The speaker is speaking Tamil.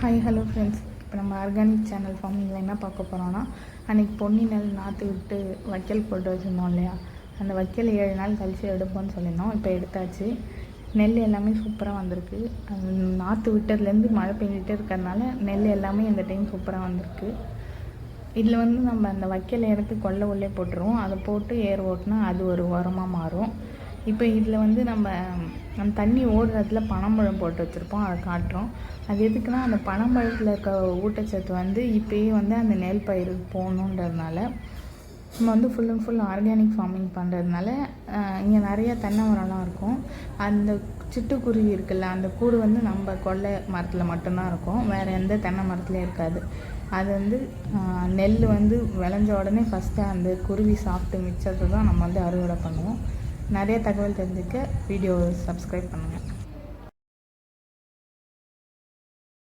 ஹாய் ஹலோ ஃப்ரெண்ட்ஸ் இப்போ நம்ம ஆர்கானிக் சேனல் ஃபார்மிங்கில் என்ன பார்க்க போகிறோன்னா அன்றைக்கி பொன்னி நெல் நாற்று விட்டு வைக்கல் போட்டு வச்சுருந்தோம் இல்லையா? அந்த வைக்கல் ஏழு நாள் கழித்து எடுப்போம்னு சொல்லியிருந்தோம். இப்போ எடுத்தாச்சு. நெல் எல்லாமே சூப்பராக வந்திருக்கு. அது நாற்று விட்டதுலேருந்து மழை பெஞ்சிட்டே இருக்கிறதுனால நெல் எல்லாமே இந்த டைம் சூப்பராக வந்திருக்கு. இதில் வந்து நம்ம அந்த வைக்கல் எடுத்து கொல்லை உள்ளே போட்டுருவோம். அதை போட்டு ஏர் ஓட்டினா அது ஒரு உரமாக மாறும். இப்போ இதில் வந்து நம்ம அந்த தண்ணி ஓடுறதுல பனம்பழம் போட்டு வச்சுருப்போம் அதை காட்டுறோம். அது எதுக்குன்னா அந்த பனம்பழத்தில் இருக்க ஊட்டச்சத்து வந்து இப்போயே வந்து அந்த நெல் பயிருக்கு போகணுன்றதுனால நம்ம வந்து full and full organic farming பண்ணுறதுனால இங்கே நிறைய தென்னை மரம்லாம் இருக்கும். அந்த சிட்டுக்குருவி இருக்குல்ல அந்த கூடு வந்து நம்ம கொல்லை மரத்தில் மட்டும்தான் இருக்கும். வேறு எந்த தென்னை மரத்துலேயும் இருக்காது. அது வந்து நெல் வந்து விளைஞ்ச உடனே ஃபஸ்ட்டு அந்த குருவி சாப்பிட்டு மிச்சத்தை தான் நம்ம வந்து அறுவடை பண்ணுவோம். நிறைய தகவல் தெரிஞ்சுக்க வீடியோ சப்ஸ்கிரைப் பண்ணுங்கள்